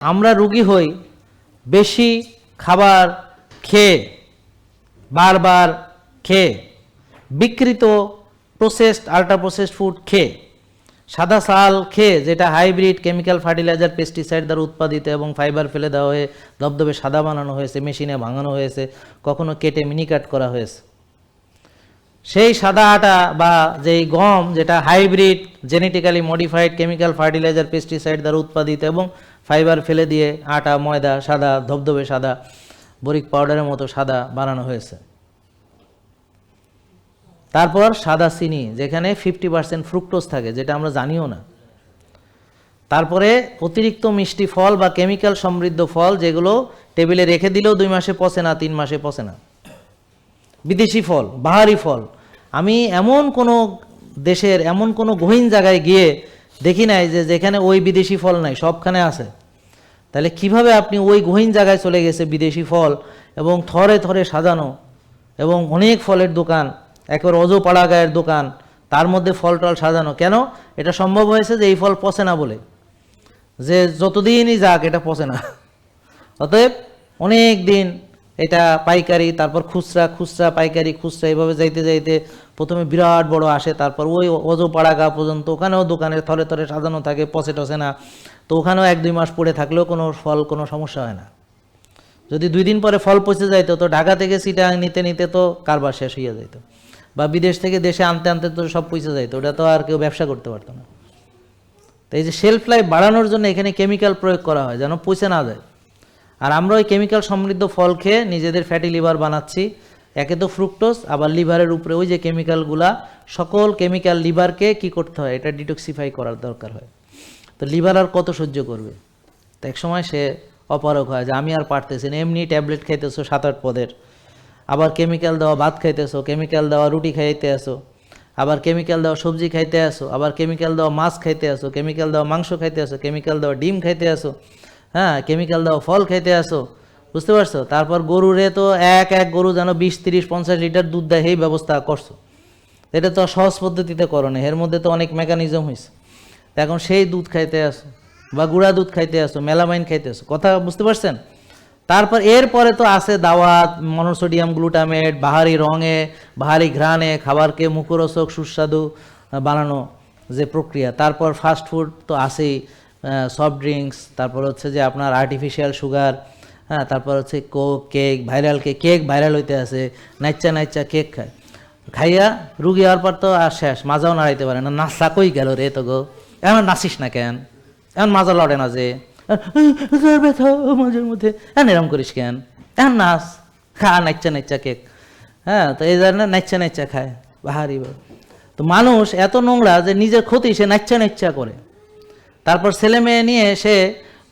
আমরা রুগী হই, বেশি খাবার খেয়ে, বারবার খেয়ে, বিকৃত প্রসেসড আল্ট্রা প্রসেসড ফুড খেয়ে, সাদা সাল খেয়ে, যেটা হাইব্রিড কেমিক্যাল ফার্টিলাইজার পেস্টিসাইড দ্বারা উৎপাদিত এবং ফাইবার ফেলে দেওয়া হয়ে দবদবে সাদা বানানো হয়েছে মেশিনে ভাঙানো হয়েছে, কখনো কেটে মিনিকাট করা হয়েছে। সেই সাদা আটা বা যেই গম যেটা hybrid genetically modified chemical fertiliser pesticide দ্বারা উৎপাদিত এবং ফাইবার ফেলে দিয়ে আটা, ময়দা সাদা, ধবধবে সাদা বরিক পাউডারের মতো সাদা বানানো হয়েছে। তারপর সাদা চিনি, যেখানে ফিফটি পার্সেন্ট ফ্রুক্টোজ থাকে, যেটা আমরা জানিও না। তারপরে অতিরিক্ত মিষ্টি ফল বা কেমিক্যাল সমৃদ্ধ ফল যেগুলো টেবিলে রেখে দিলেও দুই মাসে পচে না, তিন মাসে পচে না। বিদেশি ফল, বাহারি ফল। আমি এমন কোনো দেশের, এমন কোনো গহীন জায়গায় গিয়ে দেখি নাই যে যেখানে ওই বিদেশি ফল নাই, সবখানে আছে। তাহলে কীভাবে আপনি ওই গহীন জায়গায় চলে গেছে বিদেশি ফল এবং থরে থরে সাজানো এবং অনেক ফলের দোকান, একেবারে অজো পাড়া গায়ের দোকান, তার মধ্যে ফল টল সাজানো? কেন? এটা সম্ভব হয়েছে যে এই ফল পচে না বলে। যে যতদিনই যাক এটা পচে না। অতএব অনেক দিন এটা পাইকারি, তারপর খুচরা খুচরা, পাইকারি, খুচরা এভাবে যাইতে যাইতে প্রথমে বিরাট বড় আসে, তারপর ওই অজো পাড়াগা পর্যন্ত, ওখানেও দোকানের থরে থরে সাজানো থাকে, পচে টসে না। তো ওখানেও এক দুই মাস পড়ে থাকলেও কোনো ফল, কোনো সমস্যা হয় না। যদি দুই দিন পরে ফল পচে যাইতো, তো ঢাকা থেকে সিটা নিতে নিতে তো কারবার শেষ হইয়া যাইতো। বা বিদেশ থেকে দেশে আনতে আনতে তো সব পচে যাইতো, ওটা তো আর কেউ ব্যবসা করতে পারতো না। তো এই যে শেলফ লাইফ বাড়ানোর জন্য এখানে কেমিক্যাল প্রয়োগ করা হয়, যেন পচে না যায়। আর আমরা ওই কেমিক্যাল সমৃদ্ধ ফল খেয়ে নিজেদের ফ্যাটি লিভার বানাচ্ছি। একে তো ফ্রুক্টোজ আবার লিভারের উপরে ওই যে কেমিক্যালগুলা সকল কেমিক্যাল লিভারকে কি করতে হয়? এটা ডিটক্সিফাই করার দরকার হয়। তো লিভার আর কত সহ্য করবে? তো এক সময় সে অপারক হয় যে, আমি আর পারতেছি না। এমনি ট্যাবলেট খাইতেছো সাত আট পদের। আবার কেমিক্যাল দেওয়া ভাত খাইতেছো কেমিক্যাল দেওয়া রুটি খাইতে আসো। আবার কেমিক্যাল দেওয়া সবজি খাইতে আসো। আবার কেমিক্যাল দেওয়া মাছ খাইতে আসো। কেমিক্যাল দেওয়া মাংস খাইতে আসো। কেমিক্যাল দেওয়া ডিম খাইতে আসো। হ্যাঁ কেমিক্যাল দাও, ফল খাইতে আসো, বুঝতে পারছ? তারপর গরুরে তো এক এক গরু যেন বিশ, তিরিশ, পঞ্চাশ লিটার দুধ দেয় এই ব্যবস্থা করছ। এটা তো সহজ পদ্ধতিতে করো না এর মধ্যে তো অনেক মেকানিজম হয়েছে এখন সেই দুধ খাইতে আসো, বা গুঁড়া দুধ খাইতে আসো মেলামাইন খাইতে আসো, কথা বুঝতে পারছেন? তারপর এরপরে তো আছে দাওয়াত মনোসোডিয়াম গ্লুটামেট বাহারি রঙে, বাহারি ঘ্রাণে, খাবারকে মুখরোচক, সুস্বাদু বানানো যে প্রক্রিয়া। তারপর ফাস্টফুড তো আছেই। সফট ড্রিঙ্কস তারপর হচ্ছে যে আপনার আর্টিফিশিয়াল সুগার হ্যাঁ তারপর হচ্ছে coke cake viral cake cake viral হইতে আছে নাইচা নাইচা কেক খায়। খাইয়া রুগী হওয়ার পর তো আর শেষ, মাজাও নাড়াইতে পারে না। নাচা কই গেল রে তো গো? এমন নাচিস না কেন? এখন মাজা লড়ে না যে? মাঝের মধ্যে। এখন এরম করিস কেন? এখন নাচ, খা নাইচা নাইচা কেক হ্যাঁ তো এই ধরনের নাইচা নাইচা খায়। বাহারি তো মানুষ এত নোংরা যে নিজের ক্ষতি সে নাইচা নাইচা করে। তারপর ছেলে মেয়ে নিয়ে সে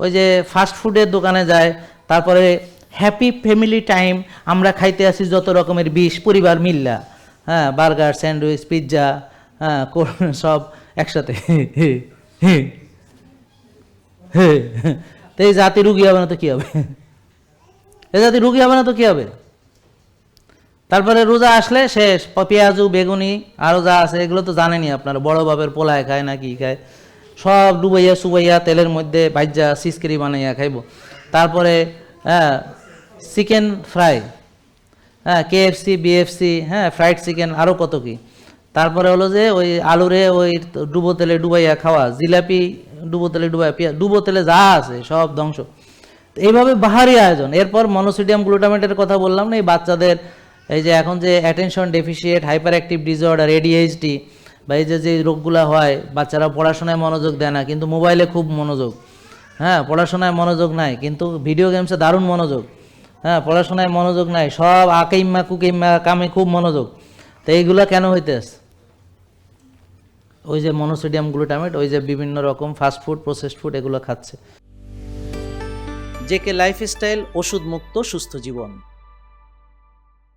ওই যে ফাস্ট ফুডের দোকানে যায়, তারপরে হ্যাপি ফ্যামিলি টাইম আমরা খাইতে আসি যত রকমের বিষ, পরিবার মিল্লা। হ্যাঁ বার্গার স্যান্ডউইচ পিৎজা হ্যাঁ সব একসাথে। তো এই জাতি রুগী হবে না তো কী হবে? এই জাতি রুগী হবে না তো কী হবে? তারপরে রোজা আসলে শেষ পেঁয়াজু, বেগুনি আরও যা আছে, এগুলো তো জানেনই আপনারা, বড় বাপের পোলায় খায় না কি খায়। সব ডুবাইয়া সুবাইয়া তেলের মধ্যে ভাজ্যা সিসকিরি বানাইয়া খাইব। তারপরে হ্যাঁ চিকেন ফ্রাই হ্যাঁ কেএফসি বিএফসি হ্যাঁ ফ্রাইড চিকেন আরও কত কি। তারপরে হলো যে ওই আলুরে ওই ডুবো তেলে ডুবাইয়া খাওয়া, জিলাপি ডুবো তেলে ডুবাইয়া পিয়া ডুবো তেলে যা আছে, সব ধ্বংস। এইভাবে বাহারি আয়োজন। এরপর মনোসিডিয়াম গ্লুটামেটের কথা বললাম না, এই বাচ্চাদের, এই যে এখন যে attention deficit hyperactive disorder ADHD বা এই যে যে রোগগুলো হয়, বাচ্চারা পড়াশোনায় মনোযোগ দেয় না, কিন্তু মোবাইলে খুব মনোযোগ। হ্যাঁ পড়াশোনায় মনোযোগ নাই, কিন্তু ভিডিও গেমসে দারুণ মনোযোগ। হ্যাঁ পড়াশোনায় মনোযোগ নাই, সব আকেইম্মা কুকেইম্মা কামে খুব মনোযোগ। তো এইগুলো কেন হইতেছে? ওই যে মনোসোডিয়াম গ্লুটামেট ওই যে বিভিন্ন রকম ফাস্ট ফুড প্রসেসড ফুড এগুলো খাচ্ছে। জেকে লাইফস্টাইল ওষুধ মুক্ত সুস্থ জীবন।